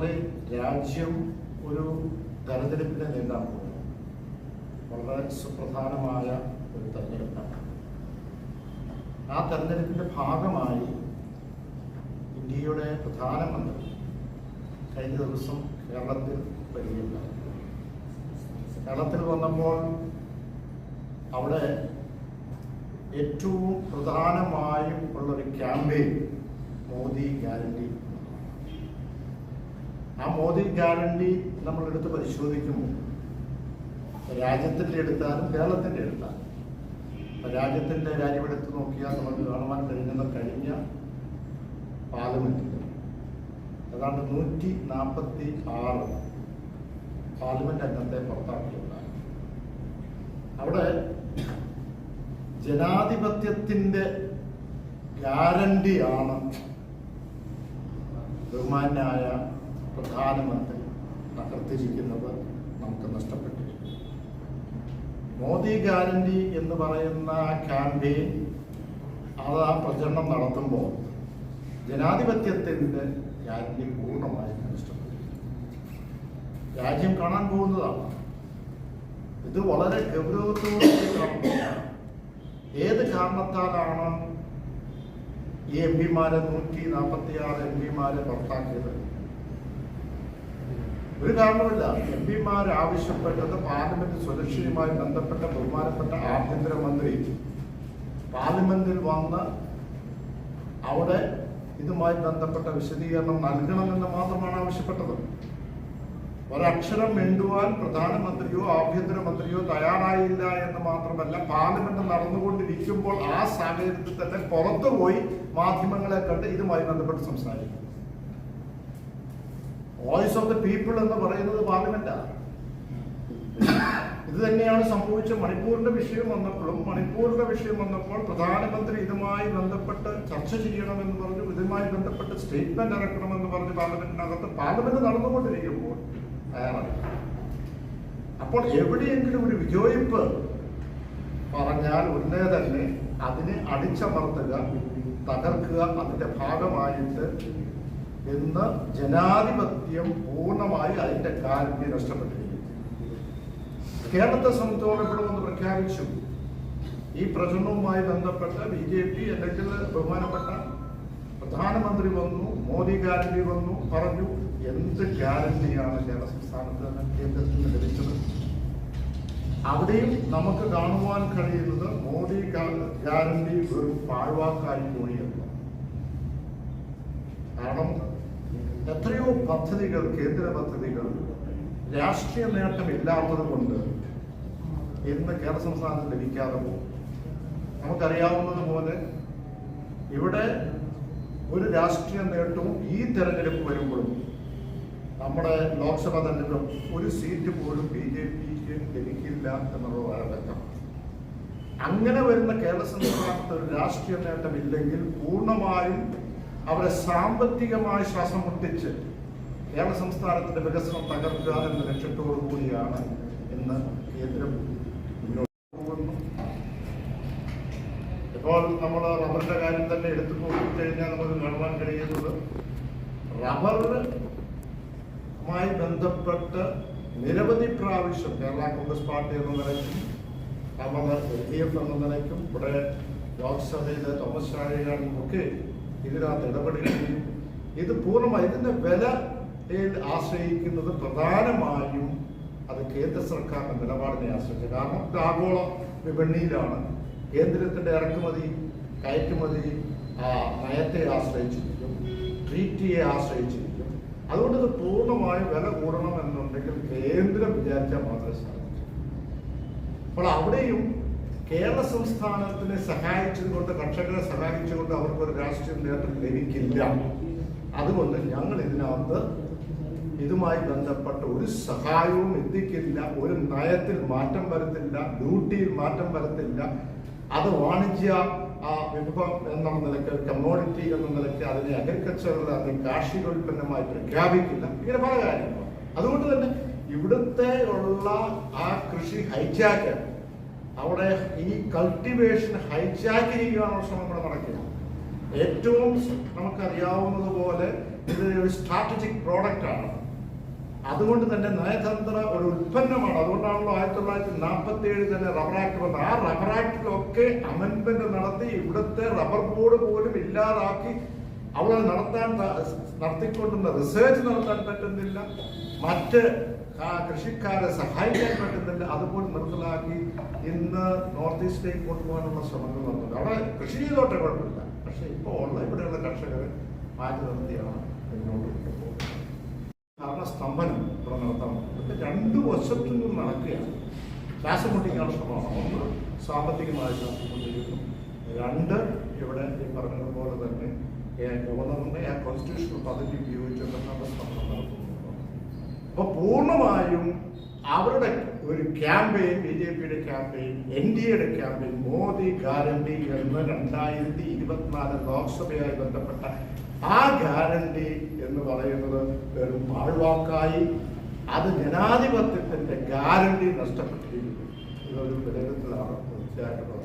പോലെ രാജ്യം ഒരു തെരഞ്ഞെടുപ്പിനെ നേരിടാൻ പോകുന്നു. വളരെ സുപ്രധാനമായ ഒരു തെരഞ്ഞെടുപ്പാണ്. ആ തെരഞ്ഞെടുപ്പിന്റെ ഭാഗമായി ഇന്ത്യയുടെ പ്രധാനമന്ത്രി കഴിഞ്ഞ ദിവസം കേരളത്തിൽ വരികയുണ്ടായി. കേരളത്തിൽ വന്നപ്പോൾ അവിടെ ഏറ്റവും പ്രധാനമായും ഉള്ളൊരു ക്യാമ്പയിൻ മോദി ഗ്യാരണ്ടി ആ മോദി ഗ്യാരണ്ടി നമ്മൾ എടുത്ത് പരിശോധിക്കുമ്പോൾ രാജ്യത്തിന്റെ എടുത്താലും കേരളത്തിന്റെ എടുത്താലും. രാജ്യത്തിന്റെ കാര്യം എടുത്ത് നോക്കിയാൽ നമുക്ക് കാണുവാൻ കഴിയുന്നത് കഴിഞ്ഞ പാർലമെന്റിൽ ഏതാണ്ട് നൂറ്റി നാൽപ്പത്തി ആറ് പാർലമെന്റ് അംഗത്തെ പുറത്താക്കിയുണ്ടായി അവിടെ ജനാധിപത്യത്തിന്റെ ഗ്യാരണ്ടിയാണ് ബഹുമാനായ പ്രധാനമന്ത്രി തകർത്തിരിക്കുന്നത് നമുക്ക് നഷ്ടപ്പെട്ടിരിക്കുന്നു മോദി ഗ്യാരണ്ടി എന്ന് പറയുന്ന ക്യാമ്പയിൻ അത് ആ പ്രചരണം നടത്തുമ്പോൾ ജനാധിപത്യത്തിന്റെ ഗ്യാരണ്ടി പൂർണമായും നഷ്ടപ്പെട്ടിരിക്കുന്നു രാജ്യം കാണാൻ പോകുന്നതാണ്. ഇത് വളരെ ഗൗരവത്തോടെ ഏത് കാരണത്താലാണ് ഈ എം പിമാരെ നൂറ്റി നാൽപ്പത്തി ആറ് എം പിമാരെ പുറത്താക്കിയത്? ഒരു കാരണവുമില്ല. എം പിമാർ ആവശ്യപ്പെട്ടത് പാർലമെന്റ് സുരക്ഷയുമായി ബന്ധപ്പെട്ട ബഹുമാനപ്പെട്ട ആഭ്യന്തരമന്ത്രി പാർലമെന്റിൽ വന്ന് അവിടെ ഇതുമായി ബന്ധപ്പെട്ട വിശദീകരണം നൽകണമെന്ന് മാത്രമാണ് ആവശ്യപ്പെട്ടത്. ഒരക്ഷരം മിണ്ടുവാൻ പ്രധാനമന്ത്രിയോ ആഭ്യന്തരമന്ത്രിയോ തയ്യാറായില്ല എന്ന് മാത്രമല്ല പാർലമെന്റ് നടന്നുകൊണ്ടിരിക്കുമ്പോൾ ആ സാഹചര്യത്തിൽ തന്നെ പുറത്തുപോയി മാധ്യമങ്ങളെ കണ്ട് ഇതുമായി ബന്ധപ്പെട്ട് സംസാരിക്കും. വോയിസ് ഓഫ് ദ പീപ്പിൾ എന്ന് പറയുന്നത് പാർലമെന്റാണ് ഇത് തന്നെയാണ് സംഭവിച്ച മണിപ്പൂരിന്റെ വിഷയം വന്നപ്പോഴും മണിപ്പൂരിന്റെ വിഷയം വന്നപ്പോൾ പ്രധാനമന്ത്രി ഇതുമായി ബന്ധപ്പെട്ട് ചർച്ച ചെയ്യണമെന്ന് പറഞ്ഞു ഇതുമായി ബന്ധപ്പെട്ട് സ്റ്റേറ്റ്മെന്റ് ഇറക്കണമെന്ന് പറഞ്ഞ് പാർലമെന്റിനകത്ത് പാർലമെന്റ് നടന്നുകൊണ്ടിരിക്കുമ്പോൾ തയ്യാറായി അപ്പോൾ എവിടെയെങ്കിലും ഒരു വിജയിപ്പ് പറഞ്ഞാൽ ഉടനെ തന്നെ അതിനെ അടിച്ചമർത്തുക തകർക്കുക അതിന്റെ ഭാഗമായിട്ട് ഇന്ന് ജനാധിപത്യം പൂർണമായി അതിന്റെ കാര്യം നഷ്ടപ്പെട്ടിരിക്കുന്നു. കേരളത്തെ ഒന്ന് പ്രഖ്യാപിച്ചു. ഈ പ്രചരണവുമായി ബന്ധപ്പെട്ട് ബി ജെ പി അല്ലെങ്കിൽ ബഹുമാനപ്പെട്ട പ്രധാനമന്ത്രി വന്നു മോദി ഗ്യാരണ്ടി വന്നു പറഞ്ഞു എന്ത് ഗ്യാരണ്ടിയാണ് കേരള സംസ്ഥാനത്ത് കേന്ദ്രത്തിൽ നിന്ന് ലഭിച്ചത്? അവിടെയും നമുക്ക് കാണുവാൻ കഴിയുന്നത് മോദി ഗ്യാ- ഗ്യാരണ്ടി ഒരു പാഴ്വാക്കായി പോയിരുന്നു കാരണം എത്രയോ പദ്ധതികൾ കേന്ദ്ര പദ്ധതികൾ രാഷ്ട്രീയ നേട്ടമില്ലാത്തത് കൊണ്ട് ഇന്ന് കേരള സംസ്ഥാനത്ത് ലഭിക്കാതെ പോകും. നമുക്കറിയാവുന്നത് പോലെ ഇവിടെ ഒരു രാഷ്ട്രീയ നേട്ടവും ഈ തെരഞ്ഞെടുപ്പ് വരുമ്പോഴും നമ്മുടെ ലോക്സഭ തെരഞ്ഞെടുപ്പ് ഒരു സീറ്റ് പോലും ബി ജെ പിക്ക് ലഭിക്കില്ല എന്നുള്ളതാണ് വ്യക്തം അങ്ങനെ വരുന്ന കേരള സംസ്ഥാനത്ത് ഒരു രാഷ്ട്രീയ നേട്ടമില്ലെങ്കിൽ പൂർണമായും അവരെ സാമ്പത്തികമായി ശ്വാസം മുട്ടിച്ച് കേരള സംസ്ഥാനത്തിന്റെ വികസനം തകർക്കുക എന്ന ലക്ഷ്യത്തോടു കൂടിയാണ് ഇന്ന് കേന്ദ്രം മുന്നോട്ട് പോകുന്നു ഇപ്പോൾ നമ്മൾ റബ്ബറിന്റെ കാര്യം തന്നെ എടുത്തു നോക്കിക്കഴിഞ്ഞാൽ നമുക്ക് കാണുവാൻ കഴിയുന്നത് റബ്ബറുമായി ബന്ധപ്പെട്ട് നിരവധി പ്രാവശ്യം കേരള കോൺഗ്രസ് പാർട്ടി എന്ന നിലയ്ക്കും നമ്മൾ എൽ ഡി എഫ് എന്ന നിലയ്ക്കും ഇവിടെ ലോക്സഭയിലെ തോമസ് ചാഴികാരനും ഒക്കെ ഇതിനകത്ത് ഇടപെടുകയും ഇത് പൂർണമായി ഇതിന്റെ വില ആശ്രയിക്കുന്നത് പ്രധാനമായും അത് കേന്ദ്ര സർക്കാരിന്റെ നിലപാടിനെ ആശ്രയിച്ചു. കാരണം ഇത് ആഗോള വിപണിയിലാണ്. കേന്ദ്രത്തിന്റെ ഇറക്കുമതി കയറ്റുമതി നയത്തെ ആശ്രയിച്ചിരിക്കും ട്രീറ്റിയെ ആശ്രയിച്ചിരിക്കും. അതുകൊണ്ട് ഇത് പൂർണമായും വില കൂടണം എന്നുണ്ടെങ്കിൽ കേന്ദ്രം വിചാരിച്ചാൽ മാത്രമേ സാധിക്കൂ. അപ്പോൾ അവിടെയും കേരള സംസ്ഥാനത്തിനെ സഹായിച്ചുകൊണ്ട് കർഷകരെ സഹായിച്ചുകൊണ്ട് അവർക്ക് ഒരു രാഷ്ട്രീയ നേട്ടം ലഭിക്കില്ല. അതുകൊണ്ട് ഞങ്ങൾ ഇതിനകത്ത് ഇതുമായി ബന്ധപ്പെട്ട ഒരു സഹായവും എത്തിക്കില്ല. ഒരു നയത്തിൽ മാറ്റം വരുത്തില്ല. ഡ്യൂട്ടിയിൽ മാറ്റം വരുത്തില്ല. അത് വാണിജ്യ വിഭവം എന്ന നിലയ്ക്ക് കമ്മോഡിറ്റി എന്ന നിലയ്ക്ക് അതിനെ അഗ്രികൾച്ചറൽ അല്ലെങ്കിൽ കാർഷികോൽപ്പന്നമായി പ്രഖ്യാപിക്കില്ല. ഇങ്ങനെ പല കാര്യങ്ങളും. അതുകൊണ്ട് തന്നെ ഇവിടുത്തെ ഉള്ള ആ കൃഷി ഹൈജാക്ക് അവിടെ ഈ കൾട്ടിവേഷൻ ഹൈജാക്ക് ചെയ്യാനുള്ള ശ്രമം ഇവിടെ നടക്കുക ഏറ്റവും നമുക്കറിയാവുന്നത് പോലെ ഇത് ഒരു സ്ട്രാറ്റജിക് പ്രോഡക്റ്റ് ആണ്. അതുകൊണ്ട് തന്നെ നയതന്ത്ര ഒരു ഉൽപ്പന്നമാണ്. അതുകൊണ്ടാണല്ലോ ആയിരത്തി തൊള്ളായിരത്തി നാൽപ്പത്തി ഏഴിൽ തന്നെ റബ്ബർ ആക്ട് വന്നത്. ആ റബ്ബർ ആക്ടിലൊക്കെ അമെൻമെന്റ് നടത്തി ഇവിടുത്തെ റബ്ബർ ബോർഡ് പോലും ഇല്ലാതാക്കി അവിടെ നടത്താൻ നടത്തിക്കൊണ്ടുള്ള റിസർച്ച് നടത്താൻ പറ്റുന്നില്ല. മറ്റ് കൃഷിക്കാരെ സഹായിക്കാൻ പറ്റുന്നില്ല. അതുപോലെ നിർത്തലാക്കി ഇന്ന് നോർത്ത് ഈസ്റ്റിലേക്ക് കൊണ്ടുപോകാനുള്ള ശ്രമങ്ങൾ നടന്നില്ല അവിടെ കൃഷി ചെയ്തോട്ടെ കുഴപ്പമില്ല. പക്ഷെ ഇപ്പോൾ ഉള്ള ഇവിടെയുള്ള കർഷകർ മാറ്റി നിർത്തിയാണ് മുന്നോട്ട് കൊണ്ടുപോകുന്നത് സ്തംഭനം ഇവിടെ നടത്താൻ ഇതൊക്കെ രണ്ട് വശത്തു നിന്നും നടക്കുകയാണ്. ശ്വാസം മുട്ടിക്കാനുള്ള ശ്രമമാണ്. ഒന്ന് സാമ്പത്തികമായി ശ്വാസം രണ്ട് ഇവിടെ ഈ പറഞ്ഞതുപോലെ തന്നെ ഏ, ഗവർണറിന്റെ ആ കോൺസ്റ്റിറ്റ്യൂഷണൽ പദവി ഉപയോഗിച്ച് നടത്തുന്നു അപ്പൊ പൂർണമായും അവരുടെ ഒരു ക്യാമ്പയിൻ ബി ജെ പിയുടെ ക്യാമ്പയിൻ എൻ ഡി എയുടെ ക്യാമ്പയിൻ മോദി ഗ്യാരണ്ടി എന്ന് രണ്ടായിരത്തി ഇരുപത്തിനാല് ലോക്സഭയായി ബന്ധപ്പെട്ട ആ ഗ്യാരണ്ടി എന്ന് പറയുന്നത് വെറും പാഴ്വാക്കായി അത് ജനാധിപത്യത്തിന്റെ ഗ്യാരണ്ടി നഷ്ടപ്പെട്ടിരിക്കുന്നു. ഇതൊരു വിലയിരുത്തലാണ് തീർച്ചയായിട്ടും.